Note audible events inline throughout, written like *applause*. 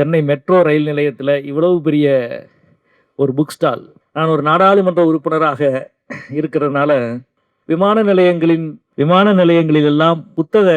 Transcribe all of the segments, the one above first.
Chennai metro rail நிலையத்தில் இவ்வளவு பெரிய ஒரு புக் ஸ்டால் நான் ஒரு நாடாளுமன்ற உறுப்பினராக இருக்கிறதுனால விமான நிலையங்களின் விமான நிலையங்களிலெல்லாம் புத்தக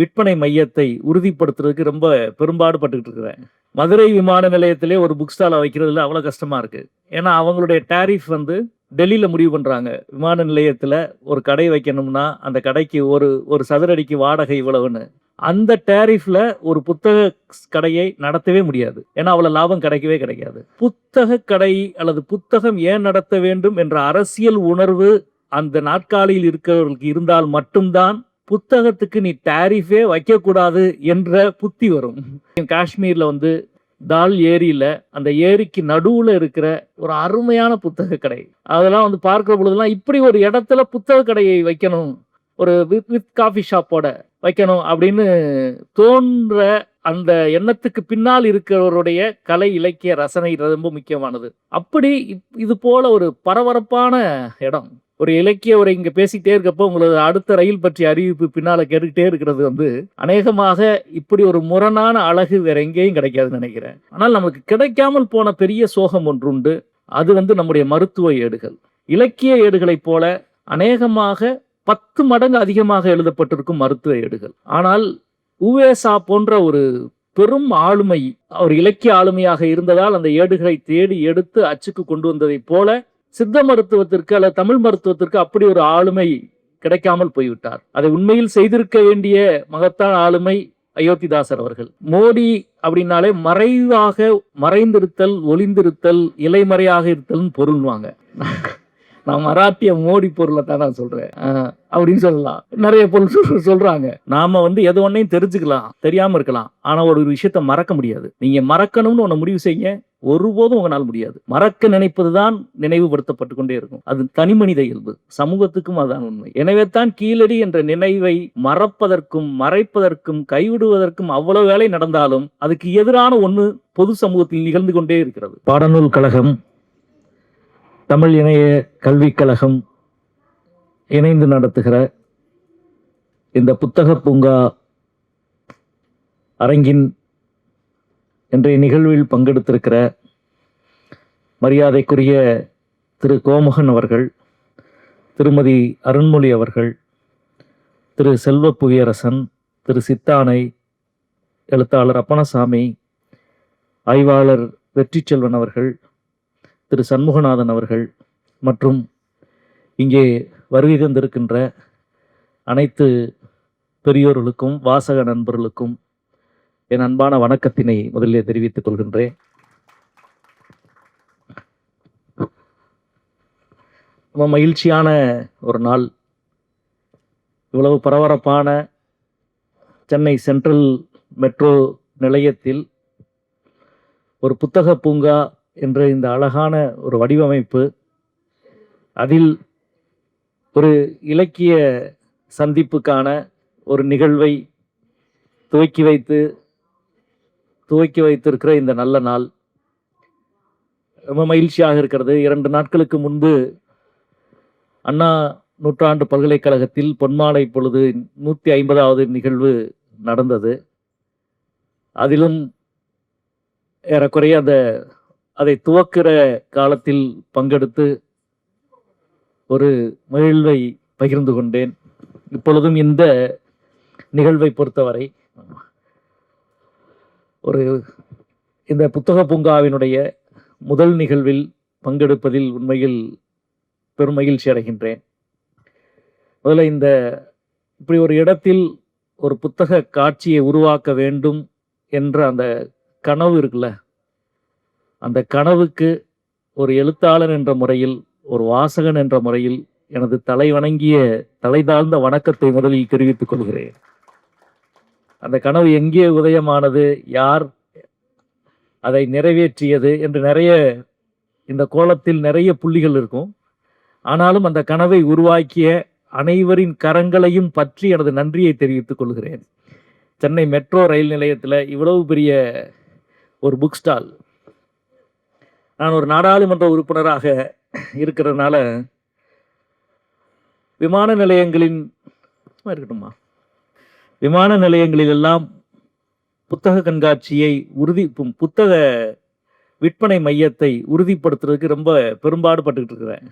விற்பனை மையத்தை உறுதிப்படுத்துறதுக்கு ரொம்ப பெரும்பாடு பட்டுக்கிட்டு இருக்கிறேன். மதுரை விமான நிலையத்திலே ஒரு புக் ஸ்டாலை வைக்கிறதுல அவ்வளோ கஷ்டமாக இருக்குது ஏன்னா அவங்களுடைய டேரிஃப் வந்து டெல்லியில் முடிவு பண்ணுறாங்க விமான நிலையத்தில் ஒரு கடை வைக்கணும்னா அந்த கடைக்கு ஒரு ஒரு சதுரடிக்கு வாடகை இவ்வளவுன்னு. அந்த டேரிஃப்ல ஒரு புத்தக கடையை நடத்தவே முடியாது. ஏன்னா அவ்வளோ லாபம் கிடைக்கவே கிடைக்காது. புத்தக கடை அல்லது புத்தகம் ஏன் நடத்த வேண்டும் என்ற அரசியல் உணர்வு அந்த நாட்காலியில் இருக்கிறவர்களுக்கு இருந்தால் மட்டும்தான் புத்தகத்துக்கு நீ டேரிஃபே வைக்கக்கூடாது என்ற புத்தி வரும். காஷ்மீர்ல வந்து தால் ஏரியில அந்த ஏரிக்கு நடுவுல இருக்கிற ஒரு அருமையான புத்தக கடை. அதெல்லாம் வந்து பார்க்கிற பொழுதுலாம் இப்படி ஒரு இடத்துல புத்தக கடையை வைக்கணும். ஒரு வித் வித் காஃபி ஷாப்போட வைக்கணும் அப்படின்னு தோன்ற அந்த எண்ணத்துக்கு பின்னால் இருக்கிறவருடைய கலை இலக்கிய ரசனை ரொம்ப முக்கியமானது. அப்படி இப்- இது போல ஒரு பரபரப்பான இடம். ஒரு இலக்கிய உரை இங்கே பேசிக்கிட்டே இருக்கப்போ உங்களது அடுத்த ரயில் பற்றிய அறிவிப்பு பின்னால் கேட்டுக்கிட்டே இருக்கிறது வந்து அநேகமாக இப்படி ஒரு முரணான அழகு வேற எங்கேயும் கிடைக்காதுன்னு நினைக்கிறேன். ஆனால் நமக்கு கிடைக்காமல் போன பெரிய சோகம் ஒன்று உண்டு அது வந்து நம்முடைய மருத்துவ ஏடுகள். இலக்கிய ஏடுகளைப் போல அநேகமாக பத்து மடங்கு அதிகமாக எழுதப்பட்டிருக்கும் மருத்துவ ஏடுகள். ஆனால் உவேசா போன்ற ஒரு பெரும் ஆளுமை அவர் இலக்கிய ஆளுமையாக இருந்ததால் அந்த ஏடுகளை தேடி எடுத்து அச்சுக்கு கொண்டு வந்ததைப் போல சித்த மருத்துவத்திற்கு அல்லது தமிழ் மருத்துவத்திற்கு அப்படி ஒரு ஆளுமை கிடைக்காமல் போய்விட்டார். அதை உண்மையில் செய்திருக்க வேண்டிய மகத்தான ஆளுமை அயோத்திதாசர் அவர்கள். மோடி அப்படின்னாலே மறைவாக மறைந்திருத்தல் ஒளிந்திருத்தல் இலைமறையாக இருத்தல்னு பொருள்வாங்க. நான் மராட்டிய மோடி பொருளை தான் நான் சொல்றேன். அப்படின்னு சொல்லலாம். நிறைய பொருள் சொல்றாங்க. நாம வந்து எது ஒன்னையும் தெரிஞ்சுக்கலாம் தெரியாம இருக்கலாம். ஆனா ஒரு விஷயத்த மறக்க முடியாது. நீங்க மறக்கணும்னு ஒன்னு முடிவு செய்ய ஒருபோதும் உங்களால் முடியாது. மறக்க நினைப்பதுதான் நினைவுபடுத்தப்பட்டு கொண்டே இருக்கும். அது தனி மனித இயல்பு. சமூகத்துக்கும் அதான் உண்மை. எனவே தான் கீழடி என்ற நினைவை மறப்பதற்கும் மறைப்பதற்கும் கைவிடுவதற்கும் அவ்வளவு வேலை நடந்தாலும் அதுக்கு எதிரான ஒன்று பொது சமூகத்தில் நிகழ்ந்து கொண்டே இருக்கிறது. பாடநூல் கழகம் தமிழ் இணைய கல்விக் கழகம் இணைந்து நடத்துகிற இந்த புத்தக பூங்கா அரங்கின் இன்றைய நிகழ்வில் பங்கெடுத்திருக்கிற மரியாதைக்குரிய திரு கோமகன் அவர்கள் திருமதி அருண்மொழி அவர்கள் திரு செல்வ புவியரசன் திரு சித்தானை எழுத்தாளர் அப்பனசாமி ஆய்வாளர் வெற்றி செல்வன் அவர்கள் திரு சண்முகநாதன் அவர்கள் மற்றும் இங்கே வருகை தந்திருக்கின்ற அனைத்து பெரியோர்களுக்கும் வாசக நண்பர்களுக்கும் என் அன்பான வணக்கத்தினை முதலிலே தெரிவித்துக் கொள்கின்றேன். ரொம்ப மகிழ்ச்சியான ஒரு நாள். இவ்வளவு பரபரப்பான சென்னை சென்ட்ரல் மெட்ரோ நிலையத்தில் ஒரு புத்தக பூங்கா என்ற இந்த அழகான ஒரு வடிவமைப்பு அதில் ஒரு இலக்கிய சந்திப்புக்கான ஒரு நிகழ்வை துவக்கி வைத்து துவக்கி வைத்திருக்கிற இந்த நல்ல நாள் ரொம்ப மகிழ்ச்சியாக இருக்கிறது. இரண்டு நாட்களுக்கு முன்பு அண்ணா நூற்றாண்டு பல்கலைக்கழகத்தில் பொன்மாலை பொழுது நூற்றி ஐம்பதாவது நிகழ்வு நடந்தது. அதிலும் ஏறக்குறைய அந்த அதை துவக்கிற காலத்தில் பங்கெடுத்து ஒரு மகிழ்வை பகிர்ந்து கொண்டேன். இப்பொழுதும் இந்த நிகழ்வை பொறுத்தவரை ஒரு இந்த புத்தக பூங்காவினுடைய முதல் நிகழ்வில் பங்கெடுப்பதில் உண்மையில் பெரும் மகிழ்ச்சி அடைகின்றேன். முதல்ல இந்த இப்படி ஒரு இடத்தில் ஒரு புத்தக காட்சியை உருவாக்க வேண்டும் என்ற அந்த கனவு இருக்குல்ல அந்த கனவுக்கு ஒரு எழுத்தாளர் என்ற முறையில் ஒரு வாசகன் என்ற முறையில் எனது தலை வணங்கிய தலை தாழ்ந்த வணக்கத்தை முதலில் தெரிவித்துக் கொள்கிறேன். அந்த கனவு எங்கே உதயமானது? யார் அதை நிறைவேற்றியது? என்று நிறைய இந்த கோலத்தில் நிறைய புள்ளிகள் இருக்கும். ஆனாலும் அந்த கனவை உருவாக்கிய அனைவரின் கரங்களையும் பற்றி எனது நன்றியை தெரிவித்துக் கொள்கிறேன். சென்னை மெட்ரோ ரயில் நிலையத்தில் இவ்வளவு பெரிய ஒரு புக் ஸ்டால் நான் ஒரு நாடாளுமன்ற உறுப்பினராக இருக்கிறதுனால விமான நிலையங்களின் இருக்கட்டுமா விமான நிலையங்களிலெல்லாம் புத்தக கண்காட்சியை உறுதி புத்தக விற்பனை மையத்தை உறுதிப்படுத்துறதுக்கு ரொம்ப பெரும்பாடு பட்டுக்கிட்டு இருக்கிறேன்.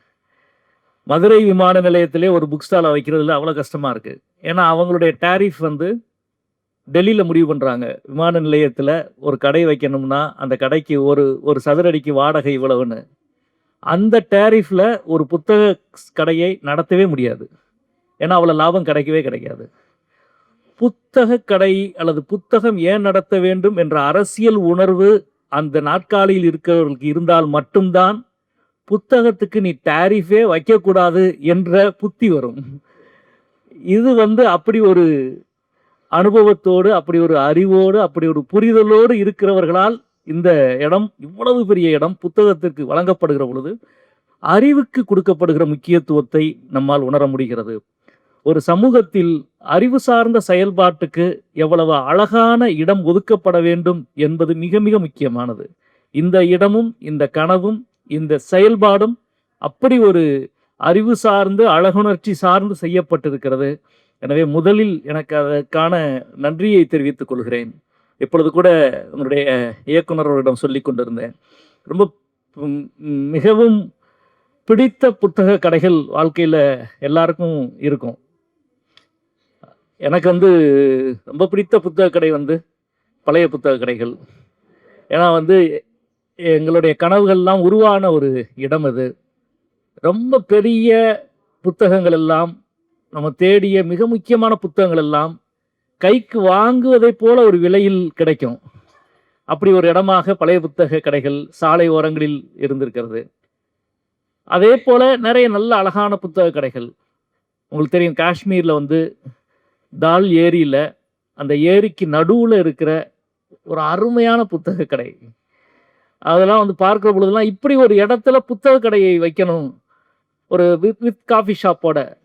மதுரை விமான நிலையத்திலே ஒரு புக் ஸ்டாலை வைக்கிறதுல அவ்வளோ கஷ்டமாக இருக்குது ஏன்னா அவங்களுடைய டேரிஃப் வந்து டெல்லியில் முடிவு பண்ணுறாங்க விமான நிலையத்தில் ஒரு கடை வைக்கணும்னா அந்த கடைக்கு ஒரு ஒரு சதுரடிக்கு வாடகை இவ்வளவுன்னு. அந்த டேரிஃபில் ஒரு புத்தக கடையை நடத்தவே முடியாது. ஏன்னா அவ்வளோ லாபம் கிடைக்கவே கிடைக்காது. புத்தக கடை அல்லது புத்தகம் ஏன் நடத்த வேண்டும் என்ற அரசியல் உணர்வு அந்த நாட்காலியில் இருக்கிறவர்களுக்கு இருந்தால் மட்டும்தான் புத்தகத்துக்கு நீ டாரிஃபே வைக்கக்கூடாது என்ற புத்தி வரும். இது வந்து அப்படி ஒரு அனுபவத்தோடு அப்படி ஒரு அறிவோடு அப்படி ஒரு புரிதலோடு இருக்கிறவர்களால் இந்த இடம் இவ்வளவு பெரிய இடம் புத்தகத்திற்கு வழங்கப்படுகிற பொழுது அறிவுக்கு கொடுக்கப்படுகிற முக்கியத்துவத்தை நம்மால் உணர முடிகிறது. ஒரு சமூகத்தில் அறிவு சார்ந்த செயல்பாட்டுக்கு எவ்வளவு அழகான இடம் ஒதுக்கப்பட வேண்டும் என்பது மிக மிக முக்கியமானது. இந்த இடமும் இந்த கனவும் இந்த செயல்பாடும் அப்படி ஒரு அறிவு சார்ந்து அழகுணர்ச்சி சார்ந்து செய்யப்பட்டிருக்கிறது. எனவே முதலில் எனக்கு அதற்கான நன்றியை தெரிவித்துக் கொள்கிறேன். இப்பொழுது கூட உங்களுடைய இயக்குனரோரிடம் சொல்லி கொண்டிருந்தேன். ரொம்ப மிகவும் பிடித்த புத்தக கடைகள் வாழ்க்கையில் எல்லாருக்கும் இருக்கும். எனக்கு வந்து ரொம்ப பிடித்த புத்தக கடை வந்து பழைய புத்தக கடைகள். ஏன்னா வந்து எங்களுடைய கனவுகள்லாம் உருவான ஒரு இடம் அது. ரொம்ப பெரிய புத்தகங்கள் எல்லாம் நம்ம தேடிய மிக முக்கியமான புத்தகங்கள் எல்லாம் கைக்கு வாங்குவதைப் போல ஒரு விலையில் கிடைக்கும். அப்படி ஒரு இடமாக பழைய புத்தக கடைகள் சாலை ஓரங்களில் இருந்திருக்கிறது. அதே போல நிறைய நல்ல அழகான புத்தக கடைகள். உங்களுக்கு தெரியும் காஷ்மீரில் வந்து தால் ஏரியில் அந்த ஏரிக்கு நடுவில் இருக்கிற ஒரு அருமையான புத்தக கடை. அதெல்லாம் வந்து பார்க்குற பொழுதெல்லாம் இப்படி ஒரு இடத்துல புத்தக கடையை வைக்கணும். ஒரு வித் வித் காஃபி ஷாப்போட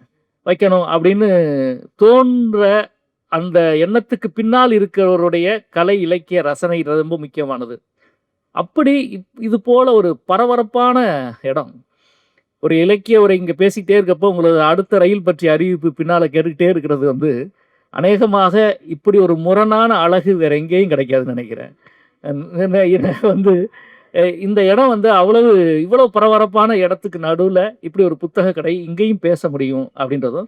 வைக்கணும் அப்படின்னு தோன்ற அந்த எண்ணத்துக்கு பின்னால் இருக்கிறவருடைய கலை இலக்கிய ரசனை ரொம்ப முக்கியமானது. அப்படி இப்- இது போல ஒரு பரபரப்பான இடம். ஒரு இலக்கிய உரை இங்கே பேசிக்கிட்டே இருக்கப்போ உங்களது அடுத்த ரயில் பற்றிய அறிவிப்பு பின்னால் கேட்டுக்கிட்டே இருக்கிறது வந்து அநேகமாக இப்படி ஒரு முரணான அழகு வேற எங்கேயும் கிடைக்காதுன்னு நினைக்கிறேன். என்ன- வந்து இந்த இடம் வந்து அவ்வளவு இவ்வளவு பரபரப்பான இடத்துக்கு நடுவில் இப்படி ஒரு புத்தக கடை இங்கேயும் பேச முடியும் அப்படின்றதும்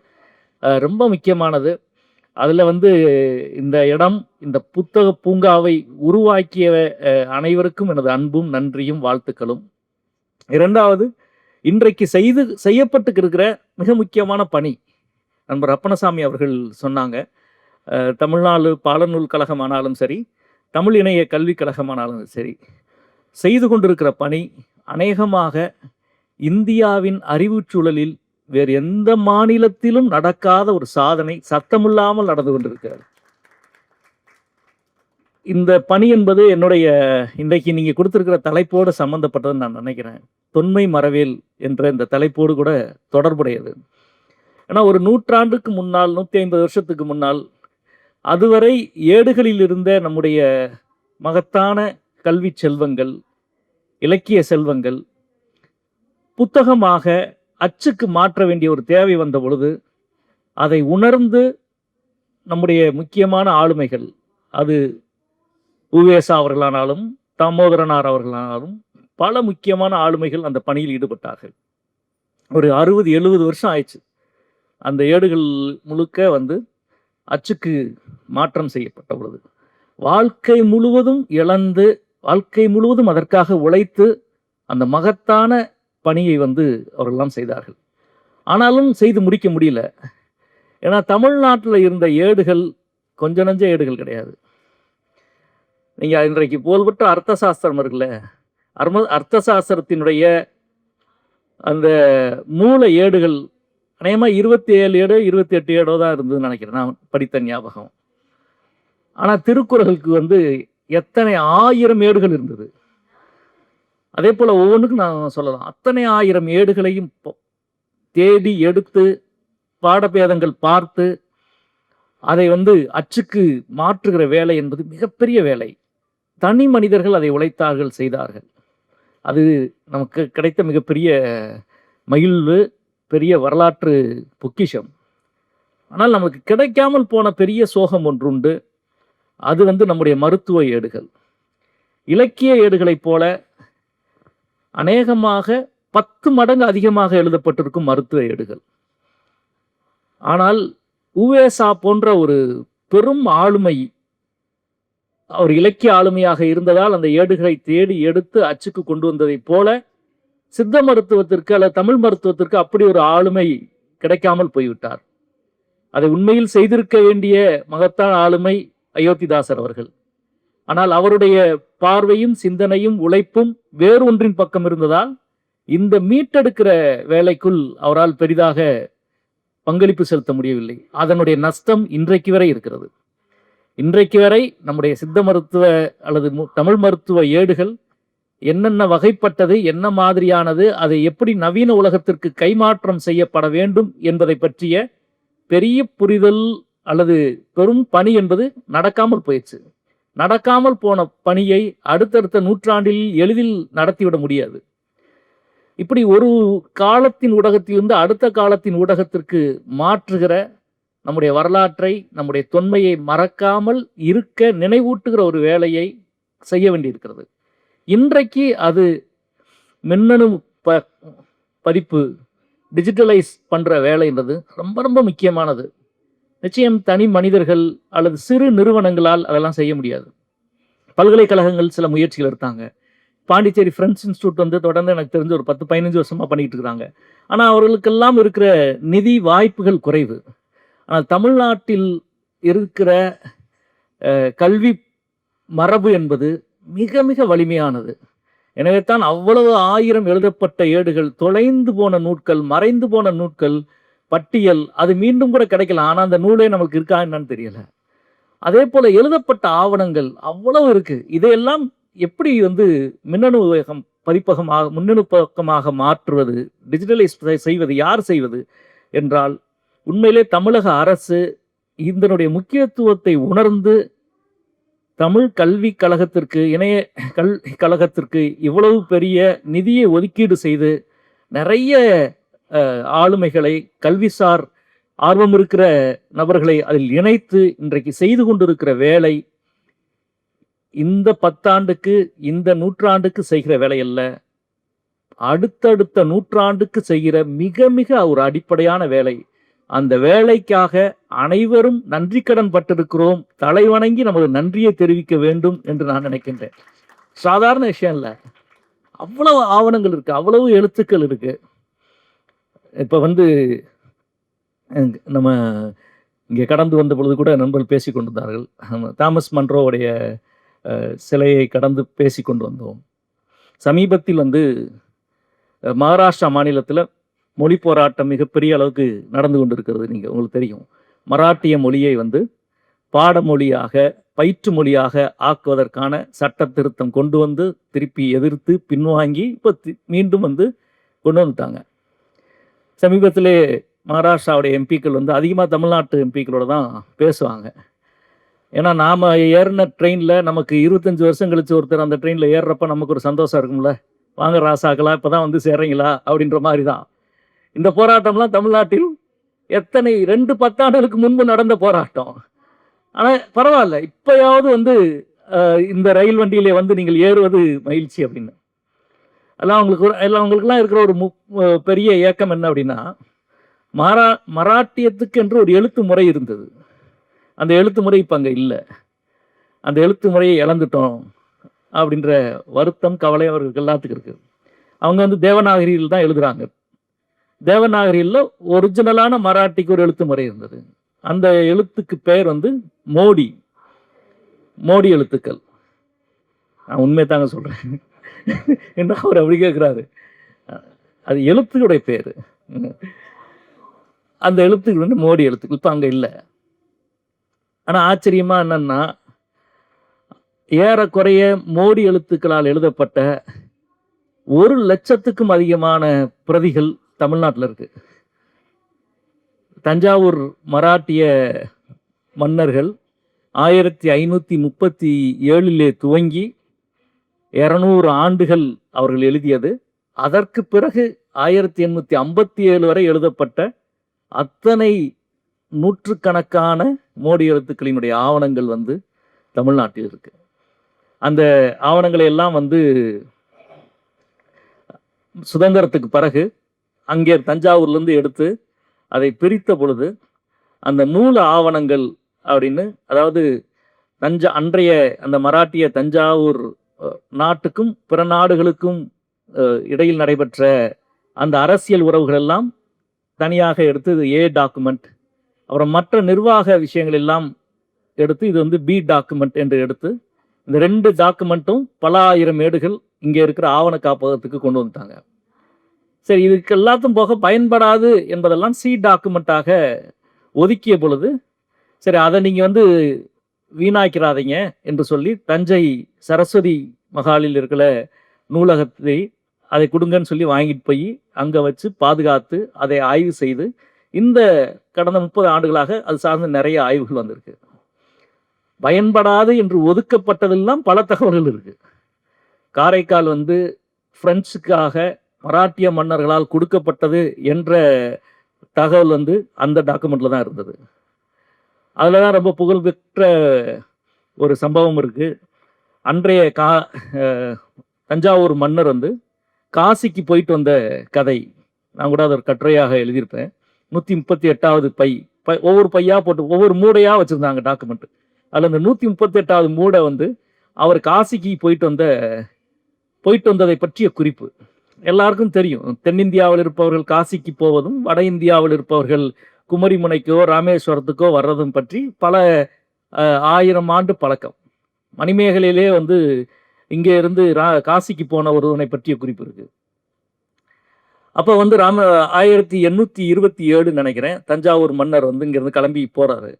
ரொம்ப முக்கியமானது. அதில் வந்து இந்த இடம் இந்த புத்தக பூங்காவை உருவாக்கிய அனைவருக்கும் எனது அன்பும் நன்றியும் வாழ்த்துக்களும். இரண்டாவது இன்றைக்கு செய்து செய்யப்பட்டு இருக்கிற மிக முக்கியமான பணி. நண்பர் அப்பனசாமி அவர்கள் சொன்னாங்க. தமிழ்நாடு பாலநூல் கழகமானாலும் சரி தமிழ் இணைய கல்விக் கழகமானாலும் சரி செய்து கொண்டிருக்கிற பணி அநேகமாக இந்தியாவின் அறிவுச்சூழலில் வேறு எந்த மாநிலத்திலும் நடக்காத ஒரு சாதனை சத்தமில்லாமல் நடந்து கொண்டிருக்கிறது. இந்த பணி என்பது என்னுடைய இன்றைக்கு நீங்கள் கொடுத்துருக்கிற தலைப்போடு சம்மந்தப்பட்டதுன்னு நான் நினைக்கிறேன். தொன்மை மரவேல் என்ற இந்த தலைப்போடு கூட தொடர்புடையது. ஏன்னா ஒரு நூற்றாண்டுக்கு முன்னால் நூற்றி ஐம்பது வருஷத்துக்கு முன்னால் அதுவரை ஏடுகளில் இருந்த நம்முடைய மகத்தான கல்வி செல்வங்கள் இலக்கிய செல்வங்கள் புத்தகமாக அச்சுக்கு மாற்ற வேண்டிய ஒரு தேவை வந்த பொழுது அதை உணர்ந்து நம்முடைய முக்கியமான ஆளுமைகள் அது உவேசா அவர்களானாலும் தாமோதரனார் அவர்களானாலும் பல முக்கியமான ஆளுமைகள் அந்த பணியில் ஈடுபட்டார்கள். ஒரு அறுபது எழுபது வருஷம் ஆயிடுச்சு. அந்த ஏடுகள் முழுக்க வந்து அச்சுக்கு மாற்றம் செய்யப்பட்ட பொழுது. வாழ்க்கை முழுவதும் இழந்து வாழ்க்கை முழுவதும் அதற்காக உழைத்து அந்த மகத்தான பணியை வந்து அவர்கள்லாம் செய்தார்கள். ஆனாலும் செய்து முடிக்க முடியல. ஏன்னா தமிழ்நாட்டில் இருந்த ஏடுகள் கொஞ்ச நஞ்ச ஏடுகள் கிடையாது. நீங்கள் இன்றைக்கு புகழ்பெற்ற அர்த்த சாஸ்திரம் இருக்குல்ல அர்ம அர்த்த சாஸ்திரத்தினுடைய அந்த மூல ஏடுகள் அநேகமாக இருபத்தி ஏழு ஏடோ இருபத்தி எட்டு ஏடோ தான் இருந்ததுன்னு நினைக்கிறேன். நான் படித்த ஞாபகம். ஆனால் திருக்குறளுக்கு வந்து எத்தனை ஆயிரம் ஏடுகள் இருந்தது. அதே போல் ஒவ்வொன்றுக்கும் நான் சொல்லலாம். அத்தனை ஆயிரம் ஏடுகளையும் தேடி எடுத்து பாடபேதங்கள் பார்த்து அதை வந்து அச்சுக்கு மாற்றுகிற வேலை என்பது மிகப்பெரிய வேலை. தனி மனிதர்கள் அதை உழைத்தார்கள் செய்தார்கள். அது நமக்கு கிடைத்த மிகப்பெரிய மகிழ்வு பெரிய வரலாற்று பொக்கிஷம். ஆனால் நமக்கு கிடைக்காமல் போன பெரிய சோகம் ஒன்றுண்டு. அது வந்து நம்முடைய மருத்துவ ஏடுகள். இலக்கிய ஏடுகளைப் போல அநேகமாக பத்து மடங்கு அதிகமாக எழுதப்பட்டிருக்கும் மருத்துவ ஏடுகள். ஆனால் உவேசா போன்ற ஒரு பெரும் ஆளுமை அவர் இலக்கிய ஆளுமையாக இருந்ததால் அந்த ஏடுகளை தேடி எடுத்து அச்சுக்கு கொண்டு வந்ததைப் போல சித்த மருத்துவத்திற்கு அல்லது தமிழ் மருத்துவத்திற்கு அப்படி ஒரு ஆளுமை கிடைக்காமல் போய்விட்டார். அதை உண்மையில் செய்திருக்க வேண்டிய மகத்தான ஆளுமை அயோத்திதாசர் அவர்கள். ஆனால் அவருடைய பார்வையும் சிந்தனையும் உழைப்பும் வேறொன்றின் பக்கம் இருந்ததால் இந்த மீட்டெடுக்கிற வேலைக்குள் அவரால் பெரிதாக பங்களிப்பு செலுத்த முடியவில்லை. அதனுடைய நஷ்டம் இன்றைக்கு வரை இருக்கிறது. இன்றைக்கு வரை நம்முடைய சித்த மருத்துவ அல்லது மு- தமிழ் மருத்துவ ஏடுகள் என்னென்ன வகைப்பட்டது என்ன மாதிரியானது அதை எப்படி நவீன உலகத்திற்கு கைமாற்றம் செய்யப்பட வேண்டும் என்பதை பற்றிய பெரிய புரிதல் அல்லது பெரும் பணி என்பது நடக்காமல் போயிடுச்சு. நடக்காமல் போன பணியை அடுத்தடுத்த நூற்றாண்டில் எளிதில் நடத்திவிட முடியாது. இப்படி ஒரு காலத்தின் ஊடகத்திலிருந்து அடுத்த காலத்தின் ஊடகத்திற்கு மாற்றுகிற நம்முடைய வரலாற்றை நம்முடைய தொன்மையை மறக்காமல் இருக்க நினைவூட்டுகிற ஒரு வேலையை செய்ய வேண்டியிருக்கிறது. இன்றைக்கு அது மின்னணு ப பதிப்பு டிஜிட்டலைஸ் பண்ணுற வேலைன்றது ரொம்ப ரொம்ப முக்கியமானது. நிச்சயம் தனி மனிதர்கள் அல்லது சிறு நிறுவனங்களால் அதெல்லாம் செய்ய முடியாது. பல்கலைக்கழகங்கள் சில முயற்சிகள் எடுத்தாங்க. பாண்டிச்சேரி ஃப்ரெண்ட்ஸ் இன்ஸ்டியூட் வந்து தொடர்ந்து எனக்கு தெரிஞ்சு ஒரு பத்து பதினஞ்சு வருஷமா பண்ணிகிட்டு இருக்கிறாங்க. ஆனால் அவர்களுக்கெல்லாம் இருக்கிற நிதி வாய்ப்புகள் குறைவு. ஆனால் தமிழ்நாட்டில் இருக்கிற கல்வி மரபு என்பது மிக மிக வலிமையானது. எனவே தான் அவ்வளவு ஆயிரம் எழுதப்பட்ட ஏடுகள் தொலைந்து போன நூட்கள் மறைந்து போன நூட்கள் பட்டியல் அது மீண்டும் கூட கிடைக்கலாம் ஆனால் அந்த நூலே நமக்கு இருக்கா என்னன்னு தெரியல. அதே போல் எழுதப்பட்ட ஆவணங்கள் அவ்வளவு இருக்குது இதையெல்லாம் எப்படி வந்து மின்னணு வேகம் பதிப்பகமாக முன்னணு பக்கமாக மாற்றுவது டிஜிட்டலைஸ் செய்வது யார் செய்வது என்றால் உண்மையிலே தமிழக அரசு இதனுடைய முக்கியத்துவத்தை உணர்ந்து தமிழ் கல்வி கழகத்திற்கு இணைய கல் கழகத்திற்கு இவ்வளவு பெரிய நிதியை ஒதுக்கீடு செய்து நிறைய ஆளுமைகளை கல்விசார் ஆர்வம் இருக்கிற நபர்களை அதில் இணைத்து இன்றைக்கு செய்து கொண்டிருக்கிற வேலை இந்த பத்தாண்டுக்கு இந்த நூற்றாண்டுக்கு செய்கிற வேலை அல்ல. அடுத்தடுத்த நூற்றாண்டுக்கு செய்கிற மிக மிக ஒரு அடிப்படையான வேலை. அந்த வேலைக்காக அனைவரும் நன்றி கடன் பட்டிருக்கிறோம். தலைவணங்கி நமது நன்றியை தெரிவிக்க வேண்டும் என்று நான் நினைக்கின்றேன். சாதாரண விஷயம் இல்லை. அவ்வளவு ஆவணங்கள் இருக்கு அவ்வளவு எழுத்துக்கள் இருக்குது இப்போ வந்து நம்ம இங்கே கடந்து வந்த பொழுது கூட நண்பர்கள் பேசி கொண்டிருந்தார்கள். தாமஸ் மன்ரோவுடைய சிலையை கடந்து பேசி கொண்டு வந்தோம். சமீபத்தில் வந்து மகாராஷ்டிரா மாநிலத்தில் மொழி போராட்டம் மிகப்பெரிய அளவுக்கு நடந்து கொண்டிருக்கிறது. நீங்கள் உங்களுக்கு தெரியும். மராட்டிய மொழியை வந்து பாடமொழியாக பயிற்று மொழியாக ஆக்குவதற்கான சட்ட திருத்தம் கொண்டு வந்து திருப்பி எதிர்த்து பின்வாங்கி இப்போ மீண்டும் வந்து கொண்டு வந்துட்டாங்க. சமீபத்திலே மகாராஷ்டிராவுடைய எம்பிக்கள் வந்து அதிகமாக தமிழ்நாட்டு எம்பிக்களோட தான் பேசுவாங்க. ஏன்னா நாம் ஏறின ட்ரெயினில் நமக்கு இருபத்தஞ்சி வருஷம் கழித்து ஒருத்தர் அந்த ட்ரெயினில் ஏறுறப்ப நமக்கு ஒரு சந்தோஷம் இருக்கும்ல. வாங்க ராசாக்களா இப்போ தான் வந்து சேர்றீங்களா? அப்படின்ற மாதிரி தான். இந்த போராட்டம்லாம் தமிழ்நாட்டில் எத்தனை ரெண்டு பத்தாண்டுகளுக்கு முன்பு நடந்த போராட்டம். ஆனால் பரவாயில்ல. இப்போயாவது வந்து இந்த ரயில் வண்டியிலே வந்து நீங்கள் ஏறுவது மகிழ்ச்சி அப்படின்னு. எல்லாம் அவங்களுக்கு ஒரு- எல்லாம் அவங்களுக்குலாம் இருக்கிற ஒரு மு பெரிய ஏக்கம் என்ன அப்படின்னா மரா மராட்டியத்துக்கு என்று ஒரு எழுத்து முறை இருந்தது. அந்த எழுத்து முறை இப்போ அங்கே இல்லை. அந்த எழுத்து முறையை இழந்துட்டோம் அப்படின்ற வருத்தம் கவலை அவர்களுக்கு எல்லாத்துக்கும் இருக்குது அவங்க வந்து தேவநாகரியில் தான் எழுதுகிறாங்க தேவநாகரியில் ஒரிஜினலான மராட்டிக்கு ஒரு எழுத்து முறை இருந்தது. அந்த எழுத்துக்கு பெயர் வந்து மோடி. மோடி எழுத்துக்கள். நான் உண்மை தாங்க சொல்கிறேன் என்ன அவர் அப்படி கேட்குறாரு. அது எழுத்துக்களுடைய பேர். அந்த எழுத்துக்கள் வந்து மோடி எழுத்துக்கள். இப்போ அங்கே இல்லை. ஆனால் ஆச்சரியமாக என்னன்னா ஏறக்குறைய மோடி எழுத்துக்களால் எழுதப்பட்ட ஒரு லட்சத்துக்கும் அதிகமான பிரதிகள் தமிழ்நாட்டில் இருக்கு. தஞ்சாவூர் மராட்டிய மன்னர்கள் ஆயிரத்தி ஐநூற்றி முப்பத்தி ஏழிலே துவங்கி இரநூறு ஆண்டுகள் அவர்கள் எழுதியது. அதற்கு பிறகு ஆயிரத்தி எண்ணூற்றி ஐம்பத்தி ஏழு வரை எழுதப்பட்ட அத்தனை நூற்றுக்கணக்கான மோடி எழுத்துக்களினுடைய ஆவணங்கள் வந்து தமிழ்நாட்டில் இருக்கு. அந்த ஆவணங்களை எல்லாம் வந்து சுதந்திரத்துக்கு பிறகு அங்கே தஞ்சாவூர்லேருந்து எடுத்து அதை பிரித்த பொழுது அந்த நூல ஆவணங்கள் அப்படின்னு அதாவது தஞ்சா அன்றைய அந்த மராட்டிய தஞ்சாவூர் நாட்டுக்கும் பிற நாடுகளுக்கும் இடையில் நடைபெற்ற அந்த அரசியல் உறவுகள் எல்லாம் தனியாக எடுத்து இது ஏ டாக்குமெண்ட் அப்புறம் மற்ற நிர்வாக விஷயங்கள் எல்லாம் எடுத்து இது வந்து பி டாக்குமெண்ட் என்று எடுத்து இந்த ரெண்டு டாக்குமெண்ட்டும் பல ஆயிரம் ஏடுகள் இங்கே இருக்கிற ஆவண காப்பகத்துக்கு கொண்டு வந்துட்டாங்க. சரி இதுக்கு எல்லாத்தும் போக பயன்படாது என்பதெல்லாம் சி டாக்குமெண்ட்டாக ஒதுக்கிய பொழுது சரி அதை நீங்கள் வந்து வீணாக்கிறாதீங்க என்று சொல்லி தஞ்சை சரஸ்வதி மகாலில் இருக்கிற நூலகத்தை அதை கொடுங்கன்னு சொல்லி வாங்கிட்டு போய் அங்கே வச்சு பாதுகாத்து அதை ஆய்வு செய்து இந்த கடந்த முப்பது ஆண்டுகளாக அது சார்ந்த நிறைய ஆய்வுகள் வந்திருக்கு. பயன்படாது என்று ஒதுக்கப்பட்டதெல்லாம் பல தகவல்கள் இருக்கு. காரைக்கால் வந்து பிரெஞ்சுக்காக மராட்டிய மன்னர்களால் கொடுக்கப்பட்டது என்ற தகவல் வந்து அந்த டாக்குமெண்ட்ல தான் இருந்தது. அதில் தான் ரொம்ப புகழ்பெற்ற ஒரு சம்பவம் இருக்குது அன்றைய கா தஞ்சாவூர் மன்னர் வந்து காசிக்கு போயிட்டு வந்த கதை நான் கூட அதை ஒரு கட்டுரையாக எழுதியிருப்பேன். நூற்றி முப்பத்தி எட்டாவது பை பை ஒவ்வொரு பையாக போட்டு ஒவ்வொரு மூடையாக வச்சுருந்தாங்க டாக்குமெண்ட் அதில் அந்த நூற்றி முப்பத்தி எட்டாவது மூடை வந்து அவர் காசிக்கு போயிட்டு வந்த போயிட்டு வந்ததை பற்றிய குறிப்பு. எல்லாருக்கும் தெரியும். தென்னிந்தியாவில் இருப்பவர்கள் காசிக்கு போவதும் வட இந்தியாவில் இருப்பவர்கள் குமரிமுனைக்கோ ராமேஸ்வரத்துக்கோ வர்றதும் பற்றி பல ஆயிரம் ஆண்டு பழக்கம். மணிமேகலையிலே வந்து இங்கே இருந்து ரா காசிக்கு போன ஒருவனை பற்றிய குறிப்பு இருக்கு. அப்போ வந்து ராம ஆயிரத்தி எண்ணூற்றி இருபத்தி ஏழு நினைக்கிறேன். தஞ்சாவூர் மன்னர் வந்து இங்கேருந்து கிளம்பி போகிறாரு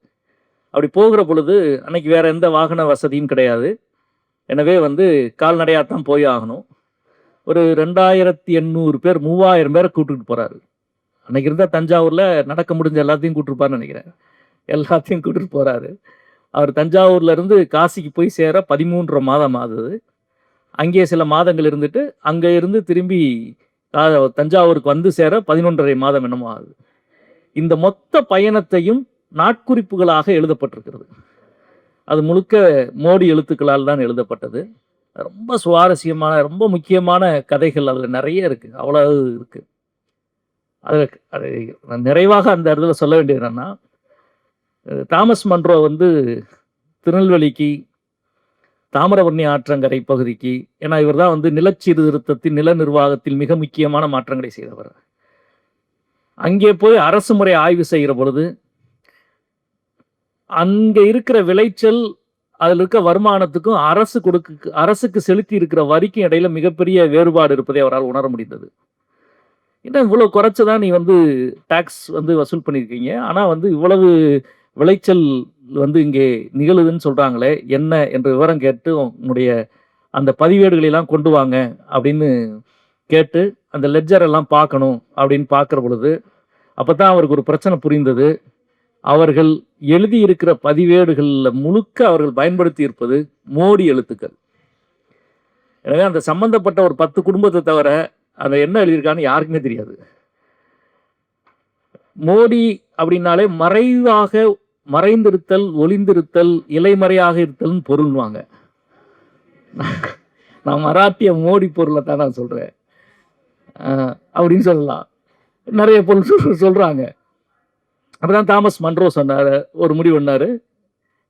அப்படி போகிற பொழுது அன்னைக்கு வேற எந்த வாகன வசதியும் கிடையாது. எனவே வந்து கால்நடையாக தான் போய் ஆகணும். ஒரு ரெண்டாயிரத்தி எண்ணூறு பேர் மூவாயிரம் பேரை கூப்பிட்டுட்டு போகிறாரு அன்னைக்கு இருந்தால் தஞ்சாவூரில் நடக்க முடிஞ்ச எல்லாத்தையும் கூட்டிருப்பாருன்னு நினைக்கிறேன். எல்லாத்தையும் கூட்டிட்டு போகிறாரு அவர் தஞ்சாவூர்ல இருந்து காசிக்கு போய் சேர பதிமூன்றரை மாதம் ஆகுது. அங்கே சில மாதங்கள் இருந்துட்டு அங்கே இருந்து திரும்பி தஞ்சாவூருக்கு வந்து சேர பதினொன்றரை மாதம் என்னமோ ஆகுது. இந்த மொத்த பயணத்தையும் நாட்குறிப்புகளாக எழுதப்பட்டிருக்கிறது. அது முழுக்க மோடி எழுத்துக்களால் தான் எழுதப்பட்டது. ரொம்ப சுவாரஸ்யமான ரொம்ப முக்கியமான கதைகள் அதில் நிறைய இருக்குது அவ்வளவு இருக்குது அதில் அது நான் நிறைவாக அந்த இடத்துல சொல்ல வேண்டியது என்னன்னா தாமஸ் மன்றோ வந்து திருநெல்வேலிக்கு தாமிரபரணி ஆற்றங்கரை பகுதிக்கு ஏன்னா இவர் தான் வந்து நிலச்சீர்திருத்தத்தின் நில நிர்வாகத்தில் மிக முக்கியமான மாற்றங்களை செய்தவர். அங்கே போய் அரசு முறை ஆய்வு செய்கிற பொழுது அங்கே இருக்கிற விளைச்சல் அதில் இருக்க வருமானத்துக்கும் அரசு கொடுக்க அரசுக்கு செலுத்தி இருக்கிற வரிக்கும் இடையில மிகப்பெரிய வேறுபாடு இருப்பதை அவரால் உணர முடிந்தது. என்ன இவ்வளவு குறைச்சதான் நீ வந்து டேக்ஸ் வந்து வசூல் பண்ணியிருக்கீங்க? ஆனால் வந்து இவ்வளவு விளைச்சல் வந்து இங்கே நிகழுதுன்னு சொல்கிறாங்களே என்ன என்ற விவரம் கேட்டு உன்னுடைய அந்த பதிவேடுகளை எல்லாம் கொண்டு வாங்க அப்படின்னு கேட்டு அந்த லெட்ஜர் எல்லாம் பார்க்கணும் அப்படின்னு பார்க்குற பொழுது அப்போ தான் அவருக்கு ஒரு பிரச்சனை புரிந்தது. அவர்கள் எழுதியிருக்கிற பதிவேடுகளில் முழுக்க அவர்கள் பயன்படுத்தி இருப்பது மோடி எழுத்துக்கள். எனவே அந்த சம்பந்தப்பட்ட ஒரு பத்து குடும்பத்தை தவிர அந்த என்ன எழுதியிருக்கான்னு யாருக்குமே தெரியாது. மோடி அப்படின்னாலே மறைவாக மறைந்திருத்தல் ஒளிந்திருத்தல் இலைமறையாக இருத்தல்னு பொருள்வாங்க. நான் மராட்டிய மோடி பொருளை தான் நான் சொல்கிறேன் அப்படின்னு சொல்லலாம். நிறைய பொருள் சொல்~ சொல்றாங்க. அப்பதான் தாமஸ் மன்ரோ சொன்னார் ஒரு முடிவு பண்ணார்.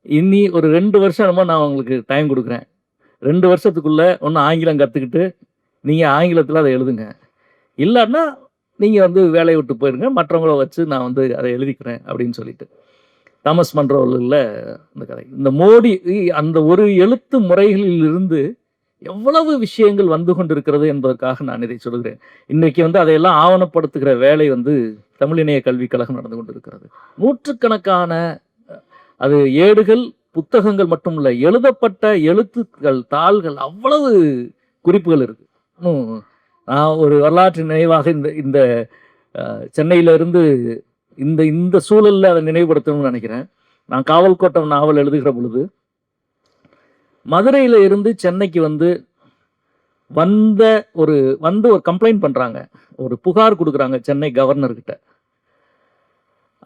இனி ஒரு ரெண்டு வருஷம் நான் உங்களுக்கு டைம் கொடுக்குறேன். ரெண்டு வருஷத்துக்குள்ளே ஒன்று ஆங்கிலம் கற்றுக்கிட்டு நீங்கள் ஆங்கிலத்தில் அதை எழுதுங்க. இல்லைன்னா நீங்கள் வந்து வேலையை விட்டு போயிடுங்க. மற்றவங்கள வச்சு நான் வந்து அதை எழுதிக்கிறேன் அப்படின்னு சொல்லிட்டு. தாமஸ் மன்ரோவில் இந்த கதை. இந்த மோடி அந்த ஒரு எழுத்து முறைகளில் இருந்து எவ்வளவு விஷயங்கள் வந்து கொண்டிருக்கிறது என்பதற்காக நான் இதை சொல்கிறேன். இன்றைக்கு வந்து அதையெல்லாம் ஆவணப்படுத்துகிற வேலை வந்து தமிழிணைய கல்விக் கழகம் நடந்து கொண்டிருக்கிறது. நூற்றுக்கணக்கான அது ஏடுகள் புத்தகங்கள் மட்டும் இல்லை எழுதப்பட்ட எழுத்துக்கள் தாள்கள் அவ்வளவு குறிப்புகள் இருக்குது நான் ஒரு வரலாற்று நினைவாக இந்த இந்த சென்னையிலிருந்து இந்த இந்த சூழலில் அதை நினைவுபடுத்தணும்னு நினைக்கிறேன். நான் காவல் கோட்டம் நாவல் எழுதுகிற பொழுது மதுரையில் இருந்து சென்னைக்கு வந்து வந்த ஒரு வந்து ஒரு கம்ப்ளைண்ட் பண்ணுறாங்க ஒரு புகார் கொடுக்குறாங்க சென்னை கவர்னர்கிட்ட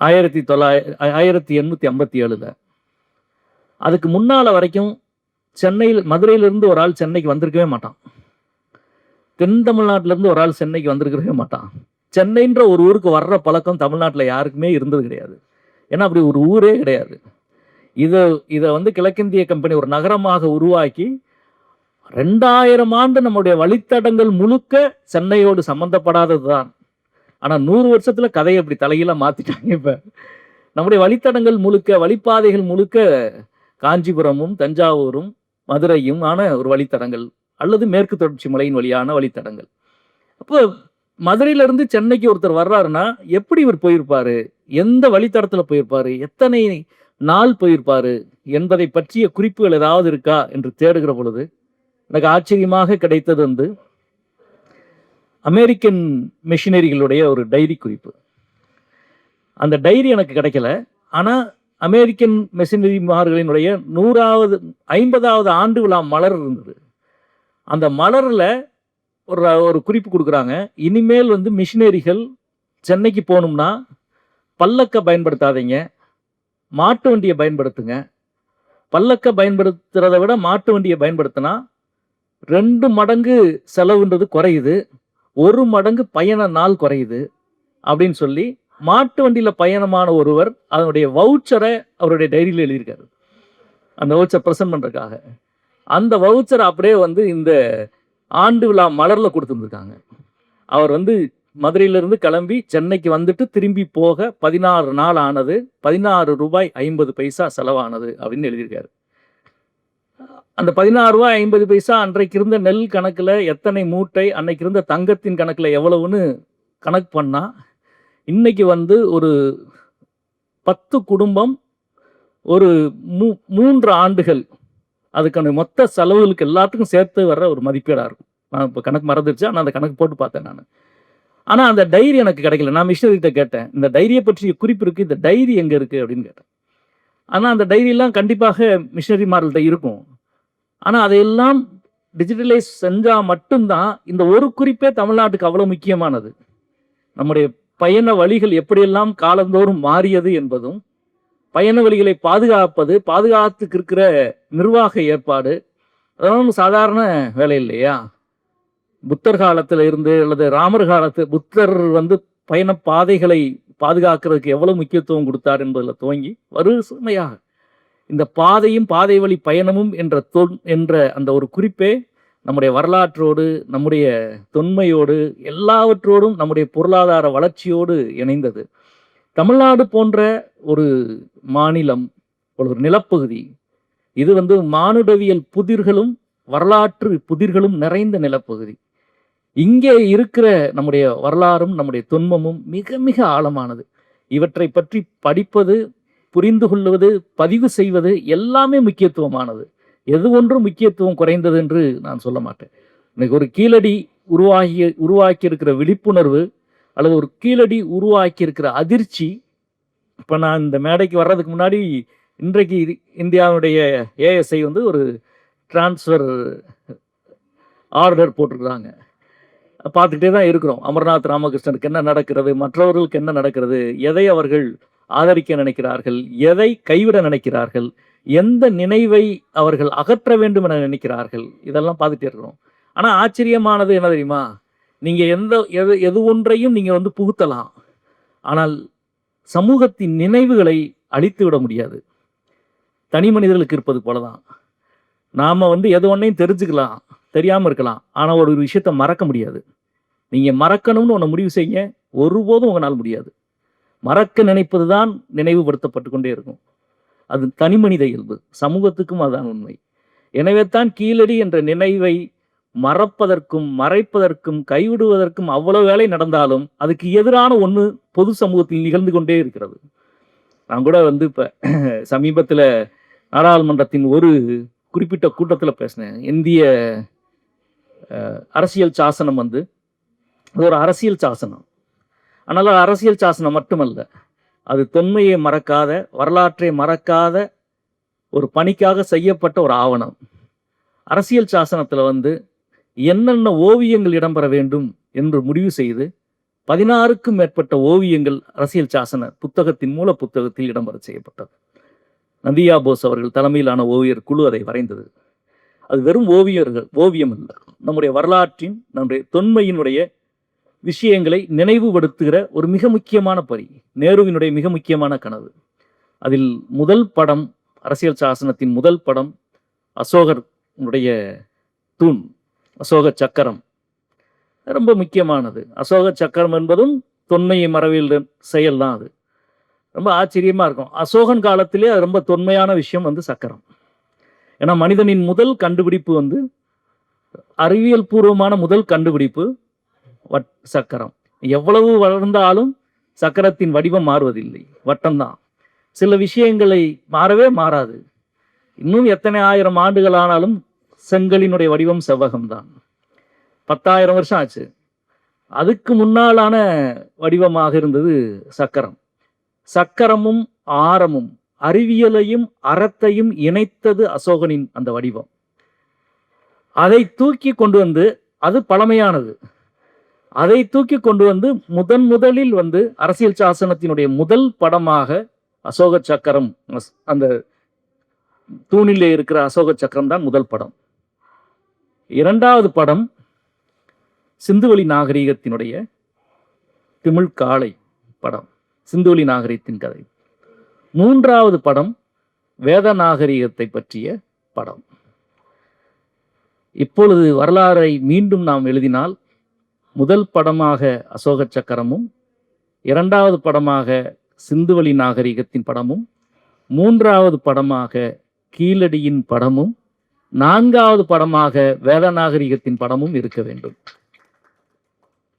ஆயிரத்தி தொள்ளாயிர ஆயிரத்தி எண்ணூற்றி ஐம்பத்தி ஏழில் அதுக்கு முன்னால் வரைக்கும் சென்னையில் மதுரையிலிருந்து ஒரு ஆள் சென்னைக்கு வந்திருக்கவே மாட்டான். தென் தமிழ்நாட்டிலேருந்து ஒரு ஆள் சென்னைக்கு வந்திருக்கவே மாட்டான். சென்னைன்ற ஒரு ஊருக்கு வர்ற பழக்கம் தமிழ்நாட்டில் யாருக்குமே இருந்தது கிடையாது. ஏன்னா அப்படி ஒரு ஊரே கிடையாது. இதை இதை வந்து கிழக்கிந்திய கம்பெனி ஒரு நகரமாக உருவாக்கி ரெண்டாயிரம் ஆண்டு நம்முடைய வழித்தடங்கள் முழுக்க சென்னையோடு சம்பந்தப்படாதது தான் ஆனால் நூறு வருஷத்தில் கதையை அப்படி தலையில மாற்றிட்டாங்க இப்போ. நம்முடைய வழித்தடங்கள் முழுக்க வழிப்பாதைகள் முழுக்க காஞ்சிபுரமும் தஞ்சாவூரும் மதுரையும் ஆன ஒரு வழித்தடங்கள். அல்லது மேற்கு தொடர்ச்சி மலையின் வழியான வழித்தடங்கள். அப்போ மதுரையிலேருந்து சென்னைக்கு ஒருத்தர் வர்றாருன்னா எப்படி இவர் போயிருப்பாரு? எந்த வழித்தடத்தில் போயிருப்பாரு? எத்தனை நாள் போயிருப்பாரு? என்பதை பற்றிய குறிப்புகள் ஏதாவது இருக்கா? என்று தேடுகிற பொழுது எனக்கு ஆச்சரியமாக கிடைத்தது வந்து அமெரிக்கன் மிஷினரிகளுடைய ஒரு டைரி குறிப்பு. அந்த டைரி எனக்கு கிடைக்கல. ஆனால் அமெரிக்கன் மிஷினரிமார்களினுடைய நூறாவது ஐம்பதாவது ஆண்டு விழா மலர் இருந்தது. அந்த மலரில் ஒரு ஒரு குறிப்பு கொடுக்குறாங்க. இனிமேல் வந்து மிஷினரிகள் சென்னைக்கு போகணும்னா பல்லக்க பயன்படுத்தாதீங்க. மாட்டு வண்டியை பயன்படுத்துங்க. பல்லக்கை பயன்படுத்துகிறத விட மாட்டு வண்டியை பயன்படுத்தினா ரெண்டு மடங்கு செலவுன்றது குறையுது. ஒரு மடங்கு பயண நாள் குறையுது அப்படின்னு சொல்லி மாட்டு வண்டியில் பயணமான ஒருவர் அதனுடைய வவுச்சரை அவருடைய டைரியில் எழுதியிருக்காரு. அந்த வவுச்சர் ப்ரெசென்ட் பண்ணுறதுக்காக அந்த வவுச்சர் அப்படியே வந்து இந்த ஆண்டு விழா மலரில் கொடுத்துருந்துருக்காங்க. அவர் வந்து மதுரையிலிருந்து கிளம்பி சென்னைக்கு வந்துட்டு திரும்பி போக பதினாறு நாள் ஆனது பதினாறு ரூபாய் ஐம்பது பைசா செலவானது அப்படின்னு எழுதியிருக்காரு. அந்த பதினாறு ரூபாய் ஐம்பது பைசா அன்றைக்கு இருந்த நெல் கணக்கில் எத்தனை மூட்டை அன்னைக்கு இருந்த தங்கத்தின் கணக்கில் எவ்வளவுன்னு கணக்கு பண்ணால் இன்னைக்கு வந்து ஒரு பத்து குடும்பம் ஒரு மூ மூன்று ஆண்டுகள் அதுக்கான மொத்த செலவுகளுக்கு எல்லாத்துக்கும் சேர்த்து வர்ற ஒரு மதிப்பீடாக இருக்கும். நான் இப்போ கணக்கு மறந்துடுச்சு ஆனால் அந்த கணக்கு போட்டு பார்த்தேன் நான். ஆனால் அந்த டைரி எனக்கு கிடைக்கல. நான் மிஷினரிகிட்ட கேட்டேன் இந்த டைரியை பற்றிய குறிப்பு இருக்குது இந்த டைரி எங்கே இருக்குது அப்படின்னு கேட்டேன். ஆனால் அந்த டைரியெல்லாம் கண்டிப்பாக மிஷினரி மாடல்கிட்ட இருக்கும். ஆனால் அதையெல்லாம் டிஜிட்டலைஸ் செஞ்சால் மட்டும்தான் இந்த ஒரு குறிப்பே தமிழ்நாட்டுக்கு அவ்வளோ முக்கியமானது. நம்முடைய பயண வழிகள் எப்படியெல்லாம் காலந்தோறும் மாறியது என்பதும் பயண வழிகளை பாதுகாப்பது பாதுகாத்துக்கு இருக்கிற நிர்வாக ஏற்பாடு. அதெல்லாம் சாதாரண வேலை இல்லையா? புத்தர் காலத்துல இருந்து அல்லது ராமர் காலத்து புத்தர் வந்து பயண பாதைகளை பாதுகாக்கிறதுக்கு எவ்வளவு முக்கியத்துவம் கொடுத்தார் என்பதில் துவங்கி வறுமையாக இந்த பாதையும் பாதை வழி பயணமும் என்ற தொன் என்ற அந்த ஒரு குறிப்பே நம்முடைய வரலாற்றோடு நம்முடைய தொன்மையோடு எல்லாவற்றோடும் நம்முடைய பொருளாதார வளர்ச்சியோடு இணைந்தது. தமிழ்நாடு போன்ற ஒரு மாநிலம் ஒரு நிலப்பகுதி இது வந்து மானுடவியல் புதிர்களும் வரலாற்று புதிர்களும் நிறைந்த நிலப்பகுதி. இங்கே இருக்கிற நம்முடைய வரலாறும் நம்முடைய தொன்மமும் மிக மிக ஆழமானது. இவற்றை பற்றி படிப்பது புரிந்து கொள்வது பதிவு செய்வது எல்லாமே முக்கியத்துவமானது. எது ஒன்றும் முக்கியத்துவம் குறைந்தது என்று நான் சொல்ல மாட்டேன். இன்னைக்கு ஒரு கீழடி உருவாகி உருவாக்கி இருக்கிற விழிப்புணர்வு அல்லது ஒரு கீழடி உருவாக்கி இருக்கிற அதிர்ச்சி இப்போ நான் இந்த மேடைக்கு வர்றதுக்கு முன்னாடி இன்றைக்கு இந்தியாவுடைய ஏஎஸ்ஐ வந்து ஒரு டிரான்ஸ்ஃபர் ஆர்டர் போட்டிருக்கிறாங்க. பார்த்துக்கிட்டே தான் இருக்கிறோம். அமர்நாத் ராமகிருஷ்ணனுக்கு என்ன நடக்கிறது மற்றவர்களுக்கு என்ன நடக்கிறது எதை அவர்கள் ஆதரிக்க நினைக்கிறார்கள் எதை கைவிட நினைக்கிறார்கள் எந்த நினைவை அவர்கள் அகற்ற வேண்டும் என நினைக்கிறார்கள் இதெல்லாம் பார்த்துட்டே இருக்கிறோம். ஆனால் ஆச்சரியமானது என்ன தெரியுமா? நீங்கள் எந்த எது எது ஒன்றையும் நீங்கள் வந்து புகுத்தலாம். ஆனால் சமூகத்தின் நினைவுகளை அழித்து விட முடியாது. தனி மனிதர்களுக்கு இருப்பது போல தான் நாம் வந்து எது ஒன்றையும் தெரிஞ்சுக்கலாம் தெரியாமல் இருக்கலாம். ஆனால் ஒரு விஷயத்த மறக்க முடியாது. நீங்கள் மறக்கணும்னு ஒன்று முடிவு செய்ய ஒருபோதும் உங்களால் முடியாது. மறக்க நினைப்பது தான் நினைவுபடுத்தப்பட்டு கொண்டே இருக்கும். அது தனி மனித இயல்பு. சமூகத்துக்கும் அதுதான் உண்மை. எனவே தான் கீழடி என்ற நினைவை மறப்பதற்கும் மறைப்பதற்கும் கைவிடுவதற்கும் அவ்வளவு வேலை நடந்தாலும் அதுக்கு எதிரான ஒன்று பொது சமூகத்தில் நிகழ்ந்து கொண்டே இருக்கிறது. நான் கூட வந்து இப்போ *clears throat* சமீபத்தில் நாடாளுமன்றத்தின் ஒரு குறிப்பிட்ட கூட்டத்தில் பேசினேன். இந்திய அரசியல் சாசனம் வந்து அது ஒரு அரசியல் சாசனம். ஆனால் அரசியல் சாசனம் மட்டுமல்ல. அது தொன்மையை மறக்காத வரலாற்றை மறக்காத ஒரு பணிக்காக செய்யப்பட்ட ஒரு ஆவணம். அரசியல் சாசனத்தில் வந்து என்னென்ன ஓவியங்கள் இடம்பெற வேண்டும் என்று முடிவு செய்து பதினாறுக்கும் மேற்பட்ட ஓவியங்கள் அரசியல் சாசன புத்தகத்தின் மூல புத்தகத்தில் இடம்பெற செய்யப்பட்டது. நந்தியா போஸ் அவர்கள் தலைமையிலான ஓவியர் குழு அதை வரைந்தது. அது வெறும் ஓவியர்கள் ஓவியம் இல்லை நம்முடைய வரலாற்றின் நம்முடைய தொன்மையினுடைய விஷயங்களை நினைவுபடுத்துகிற ஒரு மிக முக்கியமான பரி நேருவினுடைய மிக முக்கியமான கனவு. அதில் முதல் படம் அரசியல் சாசனத்தின் முதல் படம் அசோகருடைய தூண். அசோக சக்கரம். ரொம்ப முக்கியமானது. அசோக சக்கரம் என்பதும் தொன்மை மரபியல் செயல் தான் அது. ரொம்ப ஆச்சரியமாக இருக்கும். அசோகன் காலத்திலே அது ரொம்ப தொன்மையான விஷயம் வந்து சக்கரம். ஏன்னா மனிதனின் முதல் கண்டுபிடிப்பு வந்து அறிவியல் பூர்வமான முதல் கண்டுபிடிப்பு வட் சக்கரம். எவ்வளவு வளர்ந்தாலும் சக்கரத்தின் வடிவம் மாறுவதில்லை. வட்டம்தான். சில விஷயங்களை மாறவே மாறாது. இன்னும் எத்தனை ஆயிரம் ஆண்டுகள் ஆனாலும் செங்கலினுடைய வடிவம் செவ்வகம்தான். பத்தாயிரம் வருஷம் ஆச்சு. அதுக்கு முன்னாலான வடிவமாக இருந்தது சக்கரம். சக்கரமும் ஆரமும் அறிவியலையும் அறத்தையும் இணைத்தது அசோகனின் அந்த வடிவம். அதை தூக்கி கொண்டு வந்து அது பழமையானது. அதை தூக்கி கொண்டு வந்து முதன் முதலில் வந்து அரசியல் சாசனத்தினுடைய முதல் படமாக அசோக சக்கரம் அஸ்- அந்த தூணிலே இருக்கிற அசோக சக்கரம் தான் முதல் படம். இரண்டாவது படம் சிந்துவெளி நாகரிகத்தினுடைய திமிழ் காளை படம். சிந்துவெளி நாகரிகத்தின் கதை. மூன்றாவது படம் வேத நாகரீகத்தை பற்றிய படம். இப்பொழுது வரலாறை மீண்டும் நாம் எழுதினால் முதல் படமாக அசோக சக்கரமும் இரண்டாவது படமாக சிந்துவெளி நாகரிகத்தின் படமும் மூன்றாவது படமாக கீழடியின் படமும் நான்காவது படமாக வேத நாகரிகத்தின் படமும் இருக்க வேண்டும்.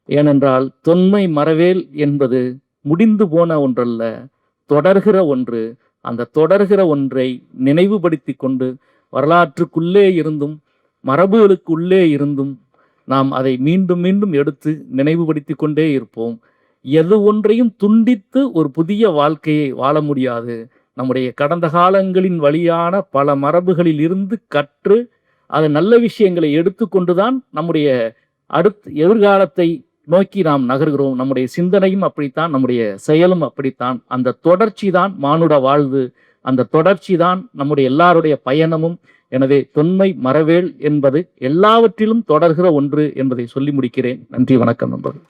ஏனென்றால் தொன்மை மறவேல் என்பது முடிந்து போன ஒன்றல்ல தொடர்கிற ஒன்று. அந்த தொடர்கிற ஒன்றை நினைவுபடுத்தி கொண்டு வரலாற்றுக்குள்ளே இருந்தும் மரபுகளுக்குள்ளே இருந்தும் நாம் அதை மீண்டும் மீண்டும் எடுத்து நினைவுபடுத்தி கொண்டே இருப்போம். எது ஒன்றையும் துண்டித்து ஒரு புதிய வாழ்க்கையை வாழ முடியாது. நம்முடைய கடந்த காலங்களின் வழியான பல மரபுகளில் இருந்து கற்று அது நல்ல விஷயங்களை எடுத்துக்கொண்டுதான் நம்முடைய அடுத்த எதிர்காலத்தை நோக்கி நாம் நகர்கிறோம். நம்முடைய சிந்தனையும் அப்படித்தான் நம்முடைய செயலும் அப்படித்தான். அந்த தொடர்ச்சி தான் மானுட வாழ்வு. அந்த தொடர்ச்சி தான் நம்முடைய எல்லாருடைய பயணமும். எனவே தொன்மை மறவேல் என்பது எல்லாவற்றிலும் தொடர்கிற ஒன்று என்பதை சொல்லி முடிக்கிறேன். நன்றி வணக்கம் நண்பர்கள்.